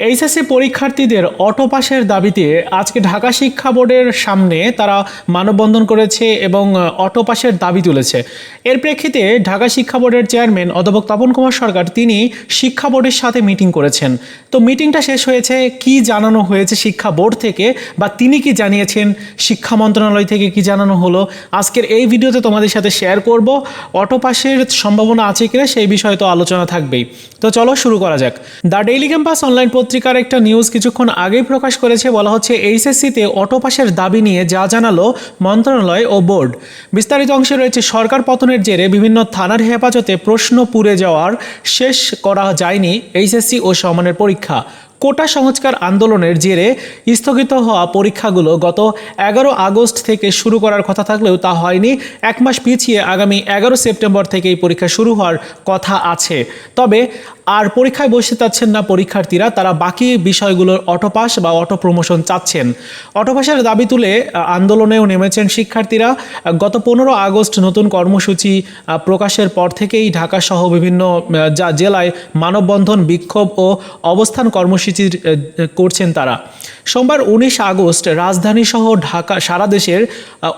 HSC পরীক্ষার্থীদের auto পাসের দাবিতে আজকে ঢাকা শিক্ষা বোর্ডের সামনে তারা মানববন্ধন করেছে এবং অটো পাসের দাবি তুলেছে। এর প্রেক্ষিতে ঢাকা শিক্ষা বোর্ডের চেয়ারম্যান অধ্যাপক তপন কুমার সরকার, তিনি শিক্ষা বোর্ডের সাথে মিটিং করেছেন। তো মিটিংটা শেষ হয়েছে, কি জানানো হয়েছে শিক্ষা বোর্ড থেকে বা তিনি কি জানিয়েছেন? শিক্ষা মন্ত্রণালয় থেকে কি জানানো হলো? আজকের এই ভিডিওতে তোমাদের সাথে শেয়ার করব অটো পাসের সম্ভাবনা আছে কিনা সেই বিষয়ে তো আলোচনা থাকবেই। তো চলো শুরু করা যাক। দ্য ডেইলি ক্যাম্পাস অনলাইন পত্রিকার একটা নিউজ কিছুক্ষণ আগেই প্রকাশ করেছে, বলা হচ্ছে এইচএসসিতে অটো পাশের দাবি নিয়ে যা জানালো মন্ত্রণালয় ও বোর্ড। বিস্তারিত অংশে রয়েছে, সরকার পতনের জেরে বিভিন্ন থানার হেফাজতে প্রশ্ন পুড়ে যাওয়ার শেষ করা যায়নি এইচএসসি ও সমানের পরীক্ষা। কোটা সংস্কার আন্দোলনের জেরে স্থগিত হওয়া পরীক্ষাগুলো গত এগারো আগস্ট থেকে শুরু করার কথা থাকলেও তা হয়নি। এক মাস পিছিয়ে আগামী এগারো সেপ্টেম্বর থেকে এই পরীক্ষা শুরু হওয়ার কথা আছে। তবে আর পরীক্ষায় বসতে চাচ্ছেন না পরীক্ষার্থীরা, তারা বাকি বিষয়গুলোর অটোপাস বা অটো প্রমোশন চাচ্ছেন। অটোপাসের দাবি তুলে আন্দোলনেও নেমেছেন শিক্ষার্থীরা। গত পনেরো আগস্ট নতুন কর্মসূচি প্রকাশের পর থেকেই ঢাকা সহ বিভিন্ন জেলায় মানববন্ধন, বিক্ষোভ ও অবস্থান কর্মসূচির আহ, করছেন তারা। সোমবার উনিশ আগস্ট রাজধানী সহ ঢাকা সারা দেশের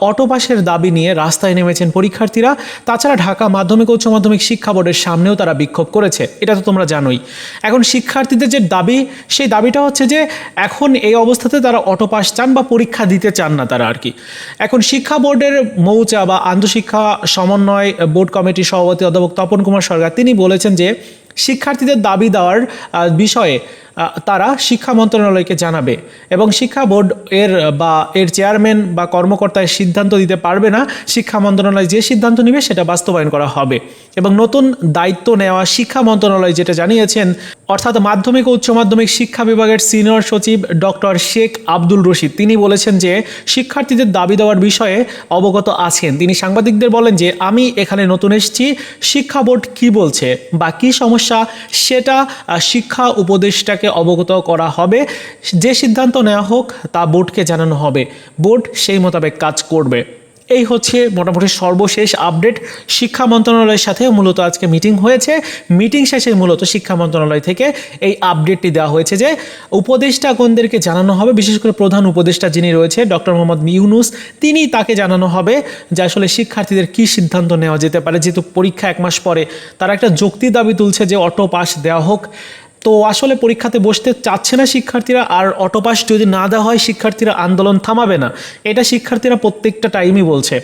অটোপাসের দাবি নিয়ে রাস্তায় নেমেছেন পরীক্ষার্থীরা। তাছাড়া ঢাকা মাধ্যমিক উচ্চ মাধ্যমিক শিক্ষা বোর্ডের সামনেও তারা বিক্ষোভ করেছে। এটা তো তোমরা জানোই। এখন শিক্ষার্থীদের যে দাবি সেই দাবিটা হচ্ছে যে এখন এই অবস্থাতে তারা অটোপাস চান বা পরীক্ষা দিতে চান না তারা আর কি। এখন শিক্ষা বোর্ডের মৌচা বা আন্তঃশিক্ষা সমন্বয় বোর্ড কমিটির সভাপতি অধ্যাপক তপন কুমার সরকার তিনি বলেছেন যে শিক্ষার্থীদের দাবি দেওয়ার বিষয়ে তারা শিক্ষা মন্ত্রণালয়কে জানাবে এবং শিক্ষা বোর্ড এর, বা এর চেয়ারম্যান বা কর্মকর্তায় সিদ্ধান্ত দিতে পারবে না। শিক্ষা মন্ত্রণালয় যে সিদ্ধান্ত নেবে সেটা বাস্তবায়ন করা হবে এবং নতুন দায়িত্ব নেওয়া শিক্ষা মন্ত্রণালয় যেটা জানিয়েছেন, অর্থাৎ মাধ্যমিক ও উচ্চ মাধ্যমিক শিক্ষা বিভাগের সিনিয়র সচিব ডক্টর শেখ আব্দুল রশিদ। তিনি বলেছেন যে, শিক্ষার্থীদের দাবি দেওয়ার বিষয়ে অবগত আছেন। তিনি সাংবাদিকদের বলেন যে, আমি এখানে নতুন এসেছি। শিক্ষা বোর্ড কি বলছে বা কী সমস্যা সেটা শিক্ষা উপদেষ্টাকে অবগত করা হবে। যে সিদ্ধান্ত নেওয়া হোক, তা বোর্ডকে জানানো হবে। বোর্ড সেই মোতাবেক কাজ করবে। এই হচ্ছে মোটামুটি সর্বশেষ আপডেট শিক্ষা মন্ত্রণালয়ের সাথে মূলত আজকে মিটিং হয়েছে। মিটিং শেষে মূলত শিক্ষা মন্ত্রণালয় থেকে এই আপডেটটি দেওয়া হয়েছে যে উপদেষ্টাগণদেরকে জানানো হবে, বিশেষ করে প্রধান উপদেষ্টা যিনি রয়েছে, ডক্টর মোহাম্মদ ইউনুস, তিনি তাকে জানানো হবে যে আসলে শিক্ষার্থীদের কী সিদ্ধান্ত নেওয়া যেতে পারে। যেহেতু পরীক্ষা এক মাস পরে তারা একটা যুক্তি দাবি তুলছে যে অটো পাস দেওয়া হোক। তো আসলে পরীক্ষাতে বসতে চাচ্ছে না শিক্ষার্থীরা, আর অটোপাস যদি না দেওয়া হয়, শিক্ষার্থীরা আন্দোলন থামাবে না। এটা শিক্ষার্থীরা প্রত্যেকটা টাইমই বলছে।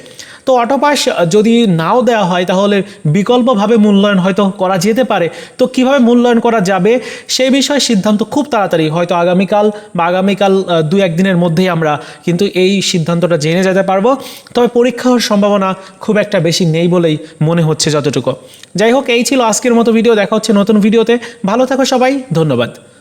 তো অটোপাস যদি নাও দেওয়া হয়, তাহলে বিকল্পভাবে মূল্যায়ন হয়তো করা যেতে পারে। তো কীভাবে মূল্যায়ন করা যাবে? সেই বিষয়ে সিদ্ধান্ত খুব তাড়াতাড়ি। হয়তো আগামীকাল বা আগামীকাল দু একদিনের মধ্যেই আমরা কিন্তু এই সিদ্ধান্তটা জেনে যেতে পারব। তবে পরীক্ষা হওয়ার সম্ভাবনা খুব একটা বেশি নেই বলেই মনে হচ্ছে যতটুকু। যাই হোক, এই ছিল আজকের মতো ভিডিও। দেখা হচ্ছে নতুন ভিডিওতে। ভালো থাকো সবাই। ধন্যবাদ।